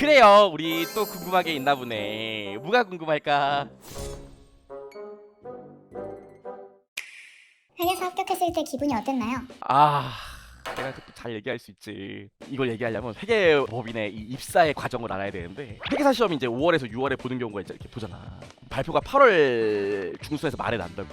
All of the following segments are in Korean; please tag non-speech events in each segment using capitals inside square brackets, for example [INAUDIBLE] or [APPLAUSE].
그래요. 우리 또 궁금한 게 있나 보네. 뭐가 궁금할까? 회계사 합격했을 때 기분이 어땠나요? 아 내가 또 잘 얘기할 수 있지. 이걸 얘기하려면 회계법인의 이 입사의 과정을 알아야 되는데 회계사 시험이 이제 5월에서 6월에 보는 경우가 이제 이렇게 보잖아. 발표가 8월 중순에서 말에 난다고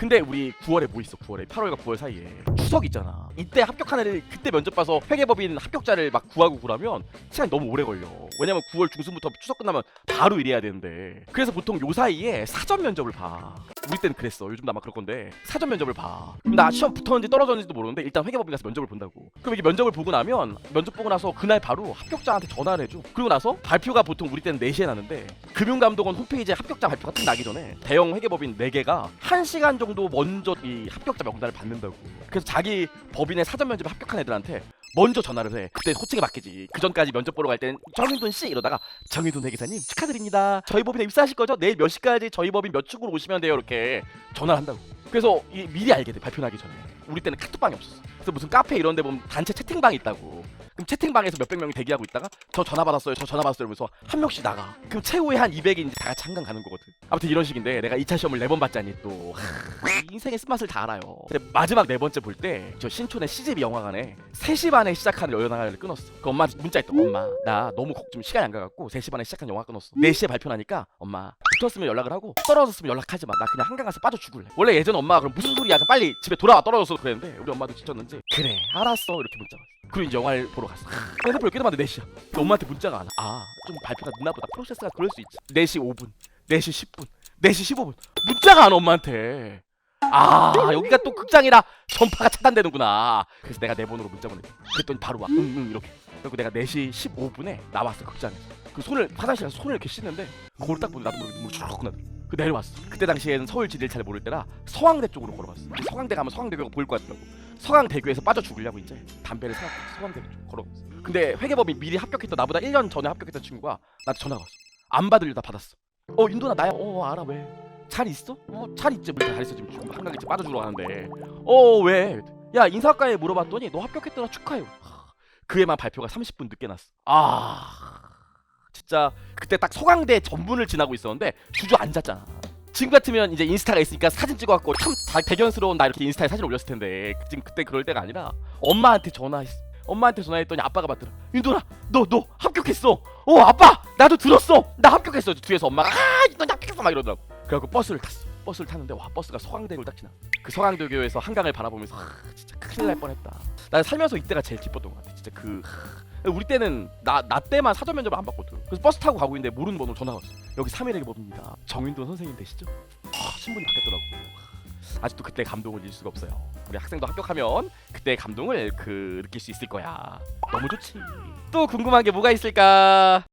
근데 우리 9월에 뭐 있어 9월에? 8월과 9월 사이에. 추석 있잖아. 이때 합격한 애를 그때 면접 봐서 회계법인 합격자를 막 구하고 그러면 시간이 너무 오래 걸려. 왜냐면 9월 중순부터 추석 끝나면 바로 일해야 되는데. 그래서 보통 요 사이에 사전 면접을 봐 우리 때는 그랬어. 요즘도 아마 그럴 건데. 사전 면접을 봐. 그럼 나 시험 붙었는지 떨어졌는지도 모르는데 일단 회계법인 가서 면접을 본다고. 그럼 이게 면접을 보고 나면 면접 보고 나서 그날 바로 합격자한테 전화를 해줘. 그리고 나서 발표가 보통 우리 때는 4시에 나는데 금융감독원 홈페이지에 합격자 발표가 딱 나기 전에 대형 회계법인 4개가 1시간 정도 먼저 이 합격자 명단을 받는다고. 그래서 자기 법인의 사전 면접에 합격한 애들한테 먼저 전화를 해. 그때 호칭에 맡기지. 그 전까지 면접 보러 갈 때는 정윤돈 씨 이러다가 정윤돈 회계사님 축하드립니다. 저희 법인에 입사하실 거죠? 내일 몇 시까지 저희 법인 몇 축으로 오시면 돼요? 이렇게 전화를 한다고. 그래서 이 미리 알게 돼 발표 나기 전에. 우리 때는 카톡방이 없었어. 그래서 무슨 카페 이런 데 보면 단체 채팅방이 있다고 그럼 채팅방에서 몇백 명이 대기하고 있다가 저 전화 받았어요 저 전화 받았어요 이러면서 한 명씩 나가. 그럼 최후에 한 200이 이제 다 같이 한강 가는 거거든. 아무튼 이런 식인데 내가 2차 시험을 4번 봤자니 또 하, 인생의 쓴맛을 다 알아요. 근데 마지막 네 번째 볼 때 저 신촌의 CGV 영화관에 3시 반에 시작하는 영화를 끊었어. 그 엄마 문자 했다 엄마 나 너무 걱- 좀 시간이 안 가갖고 3시 반에 시작한 영화 끊었어. 4시에 발표 나니까 엄마 붙었으면 연락을 하고 떨어졌으면 연락하지 마 나 그냥 한강 가서 빠져 죽을래 원래 예전 엄마가 그럼 무슨 소리야 빨리 집에 돌아와 떨어져서 그랬는데 우리 엄마도 지쳤는지 그래 알았어 이렇게 문자 왔어 그리고 이제 영화를 보러 갔어 핸드폰 이렇게 봤는데 4시야 엄마한테 문자가 안 와. 아, 좀 발표가 늦나 보다. 프로세스가 그럴 수 있지. 4시 5분, 4시 10분, 4시 15분. 문자가 안 와, 엄마한테. 아, 여기가 또 극장이라 전파가 차단되는구나. 그래서 내가 내 번호로 문자 보냈지. 그랬더니 바로 와. 응, 응, 이렇게. 그리고 내가 4시 15분에 나왔어, 극장에서. 그 손을, 화장실 가서 손을 이렇게 씻는데, 그걸 딱 보고 나도 모르게 눈물 쭉 나더라. 그 내려왔어. 그때 당시에는 서울 지리를 잘 모를 때라 서강대 쪽으로 걸어갔어. 서강대 가면 서강대교가 보일 것 같더라고. 서강대교에서 빠져 죽으려고 이제 담배를 사갖고 서강대 쪽 걸어갔어. 근데 회계법이 미리 합격했던 나보다 1년 전에 합격했던 친구가 나한테 전화가 왔어. 안 받으려다 받았어. 어 윤도나 나야. 어 알아 왜? 잘 있어? 어잘 있지. 물론 잘 있어 지금 지금 한강에 빠져 죽으러 가는데. 어 왜? 야 인사학과에 물어봤더니 너 합격했더라 축하해요. 하, 그애만 발표가 30분 늦게 났어. 아 진짜 그때 딱 서강대 전문을 지나고 있었는데 주저앉았잖아. 지금 같으면 이제 인스타가 있으니까 사진 찍어갖고 참 다- 대견스러운 나 이렇게 인스타에 사진 올렸을 텐데 지금 그때 그럴 때가 아니라 엄마한테 전화했어. 엄마한테 전화했더니 아빠가 받더라. 윤도나, 너너 합격했어. 어 아빠, 나도 들었어. 나 합격했어. 뒤에서 엄마가 아너 합격했어 막 이러더라고. 그래갖고 버스를 탔어. 버스를 탔는데 와 버스가 서강대교를 딱 지나. 그 서강대교에서 한강을 바라보면서 하, 진짜 큰일 날 뻔했다. 난 살면서 이때가 제일 기뻤던 것 같아. 진짜 그 하, 우리 때는 나 나 때만 사전 면접을 안 받거든. 그래서 버스 타고 가고 있는데 모르는 번호로 전화가 왔어. 여기 3일에게 법입니다. 정윤돈 선생님 되시죠? 아, 신분이 바뀌었더라고. 아직도 그때 감동을 잊을 수가 없어요. 우리 학생도 합격하면 그때 감동을 그 느낄 수 있을 거야. 너무 좋지. 또 궁금한 게 뭐가 있을까?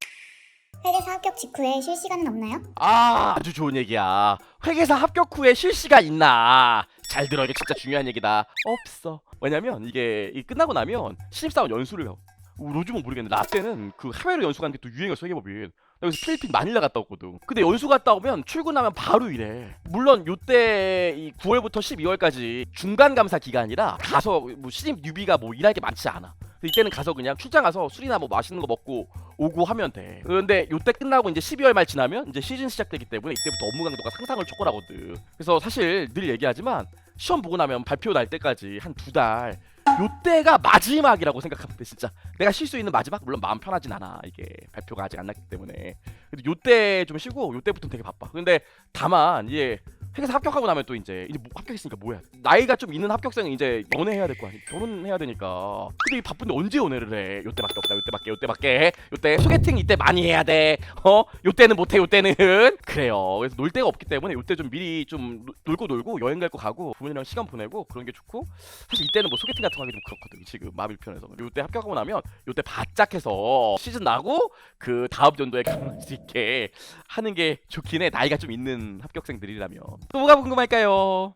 회계사 합격 직후에 쉴 시간은 없나요? 아, 아주 좋은 얘기야. 회계사 합격 후에 실시가 있나? 잘 들어, 이게 진짜 중요한 얘기다. 없어. 왜냐면 이게 이 끝나고 나면 신입사원 연수를 가. 요 즘은 모르겠는데 나 때는 그 해외로 연수 가는 게 또 유행이었어 회계법인. 나 여기서 필리핀 마닐라 갔다 왔거든. 근데 연수 갔다 오면 출근하면 바로 일해. 물론 요때 이 9월부터 12월까지 중간 감사 기간이라 가서 뭐 신입 뉴비가 뭐 일할 게 많지 않아. 이때는 가서 그냥 출장 가서 술이나 뭐 맛있는 거 먹고 오고 하면 돼. 그런데 요때 끝나고 이제 12월 말 지나면 이제 시즌 시작되기 때문에 이때부터 업무 강도가 상상을 초월하거든. 그래서 사실 늘 얘기하지만 시험 보고 나면 발표 날 때까지 한 두 달. 요때가 마지막이라고 생각하면 돼 진짜. 내가 쉴 수 있는 마지막? 물론 마음 편하진 않아. 이게 발표가 아직 안 났기 때문에. 그래도 요때 좀 쉬고 요때부터는 되게 바빠. 근데 다만 이제 회계사 합격하고 나면 또 이제 이제 뭐 합격했으니까 뭐야. 나이가 좀 있는 합격생은 이제 연애해야 될 거 아니야 결혼해야 되니까. 근데 이 바쁜데 언제 연애를 해? 요때밖에 없다 요때밖에 요때밖에. 요때 소개팅 이때 많이 해야 돼어? 요때는 못해 요때는. [LAUGHS] 그래요. 그래서 놀 데가 없기 때문에 요때 좀 미리 좀 놀- 놀고 놀고 여행 갈 거 가고 부모님이랑 시간 보내고 그런 게 좋고. 사실 이때는 뭐 소개팅 같은 거 하기 좀 그렇거든 지금 마음 불편해서 요때 합격하고 나면 요때 바짝 해서 시즌 나고 그 다음 연도에 [LAUGHS] 결혼할 수 있게 하는 게 좋긴 해. 나이가 좀 있는 합격생들이라면 또 뭐가 궁금할까요?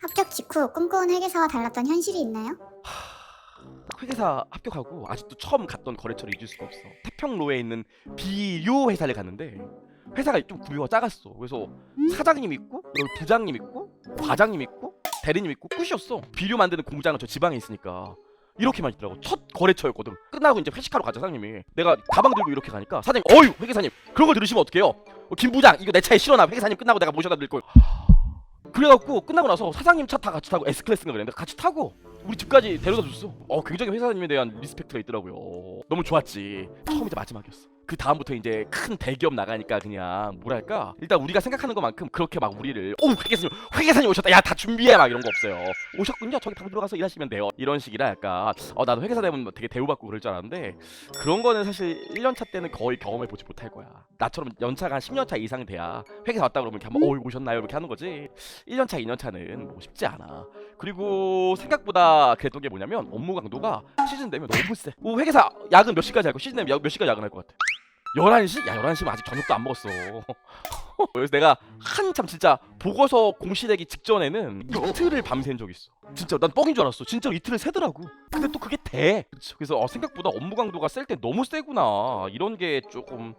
합격 직후 꿈꿔온 회계사와 달랐던 현실이 있나요? 회계사 합격하고 아직도 처음 갔던 거래처를 잊을 수가 없어. 태평로에 있는 비료 회사를 갔는데 회사가 좀 규모가 작았어. 그래서 사장님 있고 그리고 부장님 있고 과장님 있고 대리님 있고 끝이었어. 비료 만드는 공장은 저 지방에 있으니까 이렇게만 있더라고. 첫 거래처였거든. 끝나고 이제 회식하러 가자 사장님이. 내가 가방 들고 이렇게 가니까 사장님 어휴 회계사님 그런 걸 들으시면 어떡해요? 어, 김 부장 이거 내 차에 실어놔. 회계사님 끝나고 내가 모셔다 드릴 걸. 그래갖고 끝나고 나서 사장님 차 다 같이 타고 S클래스인가 그랬는데 같이 타고 우리 집까지 데려다 줬어. 어 굉장히 회사님에 대한 리스펙트가 있더라고요. 너무 좋았지. 처음이자 마지막이었어 그 다음부터 이제 큰 대기업 나가니까 그냥 뭐랄까? 일단 우리가 생각하는 것만큼 그렇게 막 우리를 오 회계사님 회계사님 오셨다. 야 다 준비해! 막 이런 거 없어요. 오셨군요. 저기 방 들어가서 일하시면 돼요. 이런 식이라 약간 어 나도 회계사 되면 되게 대우받고 그럴 줄 알았는데 그런 거는 사실 1년차 때는 거의 경험해 보지 못할 거야. 나처럼 연차가 한 10년차 이상 돼야 회계사 왔다 그러면 이렇게 한번 어 오셨나요? 이렇게 하는 거지. 1년차 2년차는 뭐 쉽지 않아. 그리고 생각보다 그랬던 게 뭐냐면 업무 강도가 시즌 되면 너무 세. 뭐 회계사 야근 몇 시까지 할거 시즌 되면 야- 몇 시까지 야근할 것 같아. 11시? 야 11시면 아직 저녁도 안 먹었어. [LAUGHS] 그래서 내가 한참 진짜 보고서 공시되기 직전에는 이틀을 밤샌 적이 있어. 진짜 난 뻥인 줄 알았어. 진짜 이틀을 새더라고. 근데 또 그게 돼. 그쵸. 그래서 어, 생각보다 업무 강도가 셀 때 너무 세구나. 이런 게 조금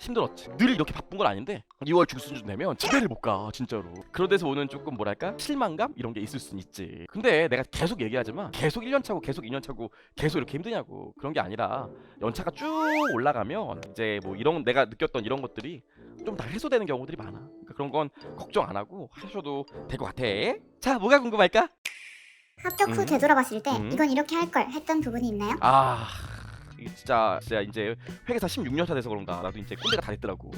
힘들었지. 늘 이렇게 바쁜 건 아닌데 2월 중순쯤 되면 집에를 못 가. 진짜로. 그런 데서 오는 조금 뭐랄까 실망감 이런 게 있을 순 있지. 근데 내가 계속 얘기하지만 계속 1년 차고 계속 2년 차고 계속 이렇게 힘드냐고 그런 게 아니라 연차가 쭉 올라가면 이제 뭐 이런 내가 느꼈던 이런 것들이 좀 다 해소되는 경우들이 많아. 그러니까 그런 건 걱정 안 하고 하셔도 될 것 같아. 자, 뭐가 궁금할까? 합격 후 음. 되돌아봤을 때 음. 이건 이렇게 할 걸 했던 부분이 있나요? 아 이게 진짜 진짜 이제 회계사 16년 차 돼서 그런가 나도 이제 꼰대가 다 됐더라고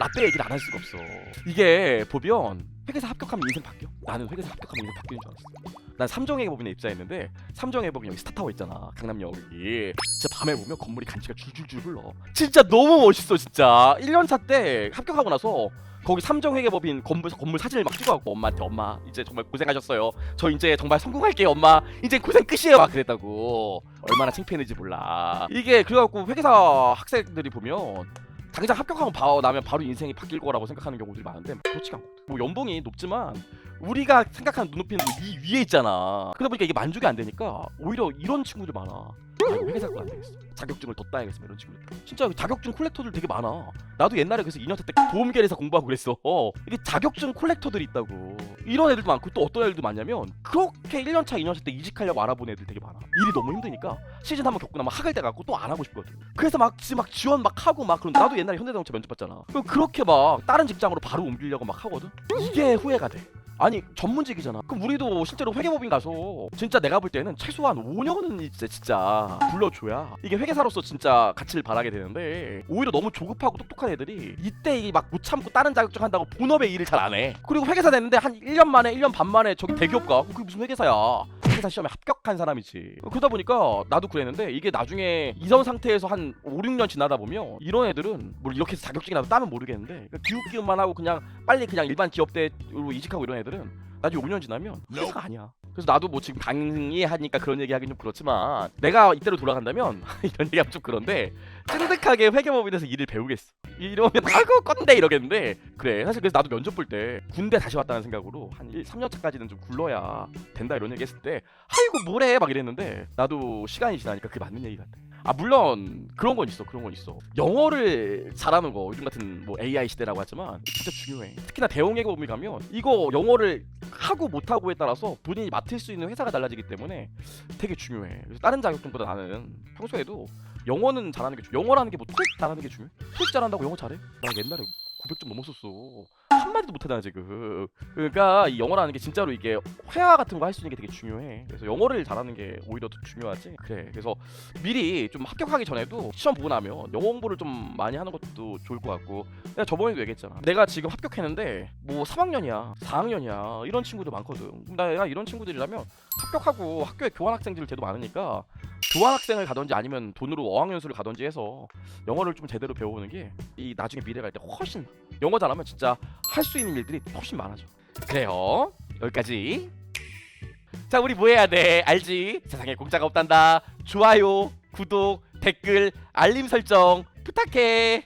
라떼 얘기를 안 할 수가 없어 이게 보면 회계사 합격하면 인생 바뀌어? 나는 회계사 합격하면 인생 바뀌는 줄 알았어. 난 삼정회계법인에 입사했는데 삼정회계법인 여기 스타타워 있잖아 강남역 여기. 진짜 밤에 보면 건물이 간지가 줄줄줄 흘러. 진짜 너무 멋있어 진짜. 1년차 때 합격하고 나서 거기 삼정회계법인 건물 건물 사진을 막 찍어갖고 엄마한테 엄마 이제 정말 고생하셨어요. 저 이제 정말 성공할게요 엄마. 이제 고생 끝이에요. 막 그랬다고. 얼마나 창피했는지 몰라. 이게 그래갖고 회계사 학생들이 보면 당장 합격하고 바 나면 바로 인생이 바뀔 거라고 생각하는 경우들이 많은데 그렇지가 않거든 뭐 연봉이 높지만 우리가 생각하는 눈높이는 이 위에 있잖아. 그러다 보니까 이게 만족이 안 되니까 오히려 이런 친구들 많아 아니 회계사가 안 되겠어. 자격증을 더 따야겠어 이런 친구들 진짜 자격증 콜렉터들 되게 많아. 나도 옛날에 그래서 2년차 때 보험계에서 공부하고 그랬어. 어, 이게 자격증 콜렉터들이 있다고. 이런 애들도 많고 또 어떤 애들도 많냐면 그렇게 1년차 2년차 때 이직하려고 알아본 애들 되게 많아. 일이 너무 힘드니까 시즌 한번 겪고 나면 학을 때 갖고 또 안 하고 싶거든. 그래서 막, 지- 막 지원 막 하고 막 그런 나도 옛날에 현대자동차 면접 봤잖아. 그럼 그렇게 막 다른 직장으로 바로 옮기려고 막 하거든? 이게 후회가 돼 아니 전문직이잖아. 그럼 우리도 실제로 회계법인 가서 진짜 내가 볼 때는 최소한 5년은 이제 진짜 불러줘야 이게 회계사로서 진짜 가치를 바라게 되는데 오히려 너무 조급하고 똑똑한 애들이 이때 이막못 참고 다른 자격증 한다고 본업의 일을 잘 안 해. 그리고 회계사 됐는데 한 1년 만에 1년 반 만에 저기 대기업 가 그게 무슨 회계사야 회계사 시험에 합격한 사람이지. 그러다 보니까 나도 그랬는데 이게 나중에 이런 상태에서 한 5, 6년 지나다 보면 이런 애들은 뭐 이렇게 해서 자격증이라도 따면 모르겠는데 그러니까 기웃기웃만 하고 그냥 빨리 그냥 일반 기업대로 이직하고 이런 애들은 나중에 5년 지나면 회사가 아니야. 그래서 나도 뭐 지금 강의하니까 그런 얘기 하긴 좀 그렇지만 내가 이때로 돌아간다면 [LAUGHS] 이런 얘기하면 좀 그런데 찐득하게 회계법인에서 일을 배우겠어. 이러면 [LAUGHS] 아이고 꼰대! 이러겠는데 그래. 사실 그래서 나도 면접 볼 때 군대 다시 왔다는 생각으로 한 1, 3년 차까지는 좀 굴러야 된다 이런 얘기 했을 때 아이고 뭐래! 막 이랬는데 나도 시간이 지나니까 그게 맞는 얘기 같아 아 물론 그런 건 있어 그런 건 있어. 영어를 잘하는 거 요즘 같은 뭐 AI 시대라고 하지만 진짜 중요해. 특히나 대형회계법인 가면 이거 영어를 하고 못하고에 따라서 본인이 맡을 수 있는 회사가 달라지기 때문에 되게 중요해. 그래서 다른 자격증보다 나는 평소에도 영어는 잘하는 게 중요해 영어라는 게뭐 토익 잘하는 게 중요해? 토익 잘한다고 영어 잘해? 나 옛날에 900점 넘었었어 한마디도 못하잖아 지금. 그러니까 이 영어라는 게 진짜로 이게 회화 같은 거 할 수 있는 게 되게 중요해. 그래서 영어를 잘하는 게 오히려 더 중요하지. 그래. 그래서 미리 좀 합격하기 전에도 시험 보고 나면 영어 공부를 좀 많이 하는 것도 좋을 것 같고 내가 저번에도 얘기했잖아. 내가 지금 합격했는데 뭐 3학년이야 4학년이야 이런 친구들 많거든. 내가 이런 친구들이라면 합격하고 학교에 교환학생들 제도 많으니까 교환학생을 가든지 아니면 돈으로 어학연수를 가든지 해서 영어를 좀 제대로 배워보는 게 이 나중에 미래 갈 때 훨씬 나. 영어 잘하면 진짜 할 수 있는 일들이 훨씬 많아져. 그래요. 여기까지. 자 우리 뭐 해야 돼? 알지? 세상에 공짜가 없단다. 좋아요 구독 댓글 알림 설정 부탁해